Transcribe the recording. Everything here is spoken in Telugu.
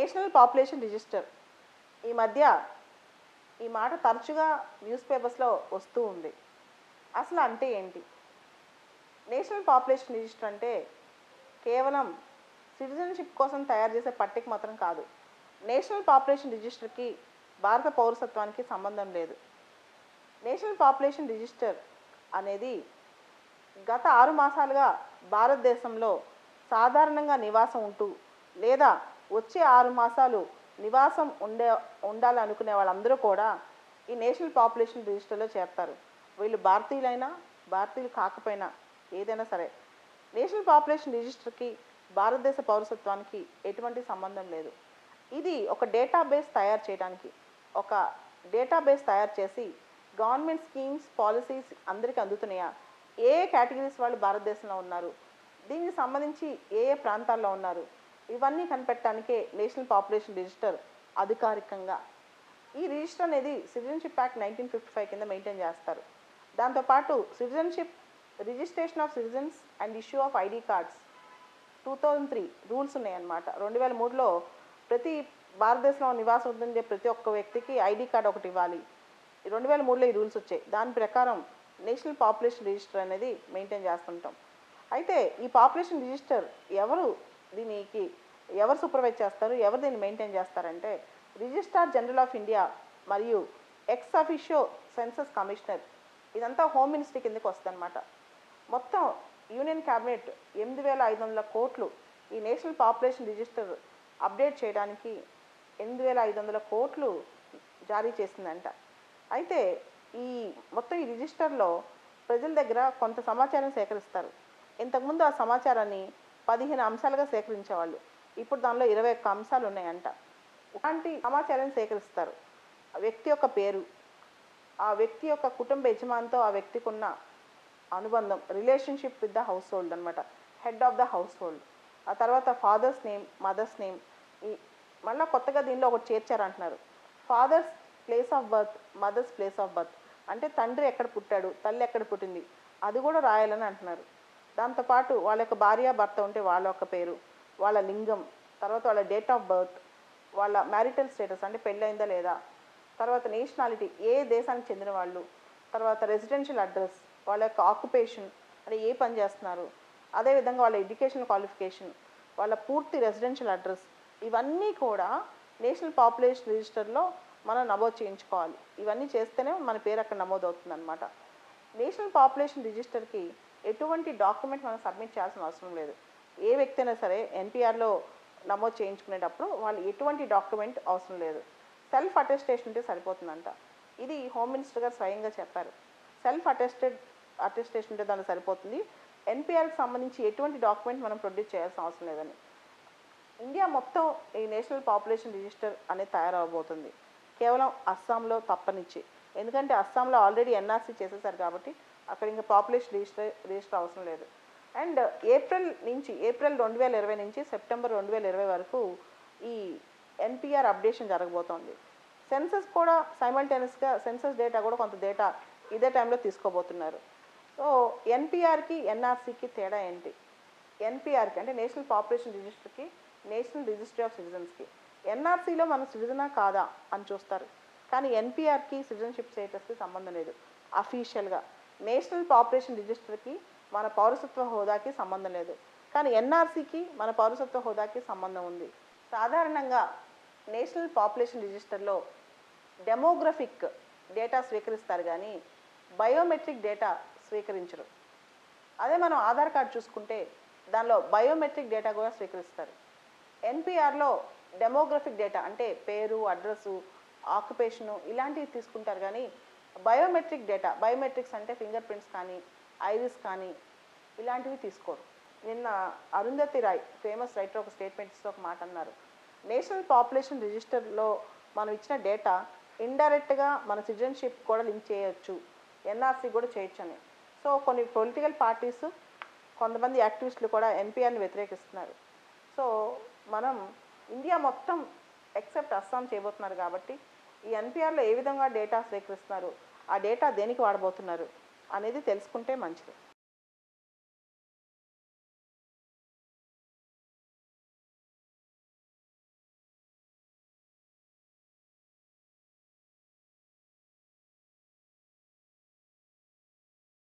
National population register. ఈ మధ్య ఈ మాట తరచుగా న్యూస్ పేపర్స్లో వస్తూ ఉంది. అసలు అంటే ఏంటి? నేషనల్ పాపులేషన్ రిజిస్టర్ అంటే కేవలం సిటిజన్షిప్ కోసం తయారు చేసే పట్టిక మాత్రం కాదు. నేషనల్ పాపులేషన్ రిజిస్టర్కి భారత పౌరసత్వానికి సంబంధం లేదు. నేషనల్ పాపులేషన్ రిజిస్టర్ అనేది గత ఆరు మాసాలుగా భారతదేశంలో సాధారణంగా నివాసం ఉంటూ లేదా వచ్చే ఆరు మాసాలు నివాసం ఉండే ఉండాలనుకునే వాళ్ళందరూ కూడా ఈ నేషనల్ పాపులేషన్ రిజిస్టర్లో చేరతారు వీళ్ళు భారతీయులైనా భారతీయులు కాకపోయినా ఏదైనా సరే నేషనల్ పాపులేషన్ రిజిస్టర్కి భారతదేశ పౌరసత్వానికి ఎటువంటి సంబంధం లేదు. ఇది ఒక డేటాబేస్ తయారు చేయడానికి ఒక డేటాబేస్ తయారు చేసి గవర్నమెంట్ స్కీమ్స్ పాలసీస్ అందరికీ అందుతున్నాయా? ఏ కేటగిరీస్ వాళ్ళు భారతదేశంలో ఉన్నారు? దీనికి సంబంధించి ఏ ఏ ప్రాంతాల్లో ఉన్నారు? ఇవన్నీ కనిపెట్టడానికే నేషనల్ పాపులేషన్ రిజిస్టర్ అధికారికంగా. ఈ రిజిస్టర్ అనేది citizenship act nineteen fifty five కింద మెయింటైన్ చేస్తారు. దాంతోపాటు citizenship registration of citizens and issue of ID cards two thousand three rules ఉన్నాయన్నమాట. రెండు వేల మూడులో ప్రతి భారతదేశంలో నివాసం ఉంటుండే ప్రతి ఒక్క వ్యక్తికి ఐడి కార్డ్ ఒకటి ఇవ్వాలి. రెండు వేల మూడులో ఈ రూల్స్ వచ్చాయి. దాని ప్రకారం నేషనల్ పాపులేషన్ రిజిస్టర్ అనేది మెయింటైన్ చేస్తుంటాం. అయితే ఈ పాపులేషన్ రిజిస్టర్ ఎవరు? దీనికి ఎవరు సూపర్వైజ్ చేస్తారు ఎవరు దీన్ని మెయింటైన్ చేస్తారంటే రిజిస్ట్రార్ జనరల్ ఆఫ్ ఇండియా మరియు ఎక్స్ అఫిషియో సెన్సస్ కమిషనర్ ఇదంతా హోమ్ మినిస్ట్రీ కిందకి వస్తుందన్నమాట. మొత్తం యూనియన్ క్యాబినెట్ ఎనిమిది వేల ఐదు వందల కోట్లు ఈ నేషనల్ పాపులేషన్ రిజిస్టర్ అప్డేట్ చేయడానికి ఎనిమిది వేల ఐదు వందల కోట్లు జారీ చేసిందంట. అయితే ఈ మొత్తం ఈ రిజిస్టర్లో ప్రజల దగ్గర కొంత సమాచారం సేకరిస్తారు. ఇంతకుముందు ఆ సమాచారాన్ని పదిహేను అంశాలుగా సేకరించేవాళ్ళు. ఇప్పుడు దానిలో ఇరవై ఒక్క అంశాలు ఉన్నాయంట. ఇలాంటి సమాచారం సేకరిస్తారు? ఆ వ్యక్తి యొక్క పేరు ఆ వ్యక్తి యొక్క కుటుంబ యజమానితో ఆ వ్యక్తికి ఉన్న అనుబంధం relationship with the household అనమాట head of the household ఆ తర్వాత ఫాదర్స్ నేమ్ మదర్స్ నేమ్ ఈ మళ్ళీ కొత్తగా దీనిలో ఒకటి చేర్చారంటున్నారు. Father's place of birth mother's place of birth. అంటే తండ్రి ఎక్కడ పుట్టాడు తల్లి ఎక్కడ పుట్టింది అది కూడా రాయాలని అంటున్నారు. దాంతోపాటు వాళ్ళ యొక్క భార్య భర్త ఉంటే వాళ్ళ యొక్క పేరు వాళ్ళ లింగం తర్వాత వాళ్ళ డేట్ ఆఫ్ బర్త్ వాళ్ళ మ్యారిటల్ స్టేటస్ అంటే పెళ్ళైందా లేదా తర్వాత నేషనాలిటీ ఏ దేశానికి చెందిన వాళ్ళు తర్వాత రెసిడెన్షియల్ అడ్రస్ వాళ్ళ యొక్క ఆక్యుపేషన్ అంటే ఏ పని చేస్తున్నారు అదేవిధంగా వాళ్ళ ఎడ్యుకేషన్ క్వాలిఫికేషన్ వాళ్ళ పూర్తి రెసిడెన్షియల్ అడ్రస్ ఇవన్నీ కూడా నేషనల్ పాపులేషన్ రిజిస్టర్లో మనం నమోదు చేయించుకోవాలి. ఇవన్నీ చేస్తేనే మన పేరు అక్కడ నమోదు అవుతుందన్నమాట నేషనల్ పాపులేషన్ రిజిస్టర్కి ఎటువంటి డాక్యుమెంట్ మనం సబ్మిట్ చేయాల్సిన అవసరం లేదు. ఏ వ్యక్తి అయినా సరే ఎన్పిఆర్లో నమోదు చేయించుకునేటప్పుడు వాళ్ళు ఎటువంటి డాక్యుమెంట్ అవసరం లేదు. సెల్ఫ్ అటెస్టేషన్ ఉంటే సరిపోతుందంట. ఇది హోమ్ మినిస్టర్ గారు స్వయంగా చెప్పారు. సెల్ఫ్ అటెస్టెడ్ అటెస్టేషన్ ఉంటే దానికి సరిపోతుంది. ఎన్పిఆర్కి సంబంధించి ఎటువంటి డాక్యుమెంట్ మనం ప్రొడ్యూస్ చేయాల్సిన అవసరం లేదని. ఇండియా మొత్తం ఈ నేషనల్ పాపులేషన్ రిజిస్టర్ అనేది తయారవబోతుంది. కేవలం అస్సాంలో తప్పనిచ్చి. ఎందుకంటే అస్సాంలో ఆల్రెడీ ఎన్ఆర్సీ చేసేసారు కాబట్టి అక్కడ ఇంకా పాపులేషన్ రిజిస్టర్ రిజిస్టర్ అవసరం లేదు. అండ్ ఏప్రిల్ నుంచి ఏప్రిల్ రెండు వేల ఇరవై నుంచి సెప్టెంబర్ రెండు వేల ఇరవై వరకు ఈ ఎన్పిఆర్ అప్డేషన్ జరగబోతోంది. సెన్సస్ కూడా సైమల్టేనియస్గా సెన్సస్ డేటా కూడా కొంత డేటా ఇదే టైంలో తీసుకోబోతున్నారు. సో ఎన్పిఆర్కి ఎన్ఆర్సీకి తేడా ఏంటి? ఎన్పిఆర్కి అంటే నేషనల్ పాపులేషన్ రిజిస్టర్కి నేషనల్ రిజిస్ట్రీ ఆఫ్ సిటిజన్స్కి. ఎన్ఆర్సీలో మన సిటిజనా కాదా అని చూస్తారు. కానీ ఎన్పిఆర్కి సిటిజన్షిప్ స్టేటస్కి సంబంధం లేదు. అఫీషియల్గా. నేషనల్ పాపులేషన్ రిజిస్టర్కి మన పౌరసత్వ హోదాకి సంబంధం లేదు. కానీ ఎన్ఆర్సీకి మన పౌరసత్వ హోదాకి సంబంధం ఉంది. సాధారణంగా నేషనల్ పాపులేషన్ రిజిస్టర్లో డెమోగ్రఫిక్ డేటా స్వీకరిస్తారు కానీ బయోమెట్రిక్ డేటా స్వీకరించరు. అదే మనం ఆధార్ కార్డు చూసుకుంటే దానిలో బయోమెట్రిక్ డేటా కూడా స్వీకరిస్తారు. ఎన్పిఆర్లో డెమోగ్రఫిక్ డేటా అంటే పేరు అడ్రస్సు ఆక్యుపేషను ఇలాంటివి తీసుకుంటారు కానీ బయోమెట్రిక్ డేటా బయోమెట్రిక్స్ అంటే ఫింగర్ ప్రింట్స్ కానీ ఐరిస్ కానీ ఇలాంటివి తీసుకోరు. నిన్న అరుంధతి రాయ్ ఫేమస్ రైటర్ ఒక స్టేట్మెంట్స్తో ఒక మాట అన్నారు. నేషనల్ పాపులేషన్ రిజిస్టర్లో మనం ఇచ్చిన డేటా ఇండైరెక్ట్గా మన సిటిజన్షిప్ కూడా లింక్ చేయొచ్చు. ఎన్ఆర్సీ కూడా చేయొచ్చు అని. సో కొన్ని పొలిటికల్ పార్టీస్ కొంతమంది యాక్టివిస్టులు కూడా ఎన్పిఆర్ని వ్యతిరేకిస్తున్నారు. సో మనం ఇండియా మొత్తం ఎక్సెప్ట్ అస్సాం చేయబోతున్నారు కాబట్టి ఈ ఎన్పిఆర్లో ఏ విధంగా డేటా సేకరిస్తున్నారు? ఆ డేటా దేనికి వాడబోతున్నారు? అనేది తెలుసుకుంటే మంచిది.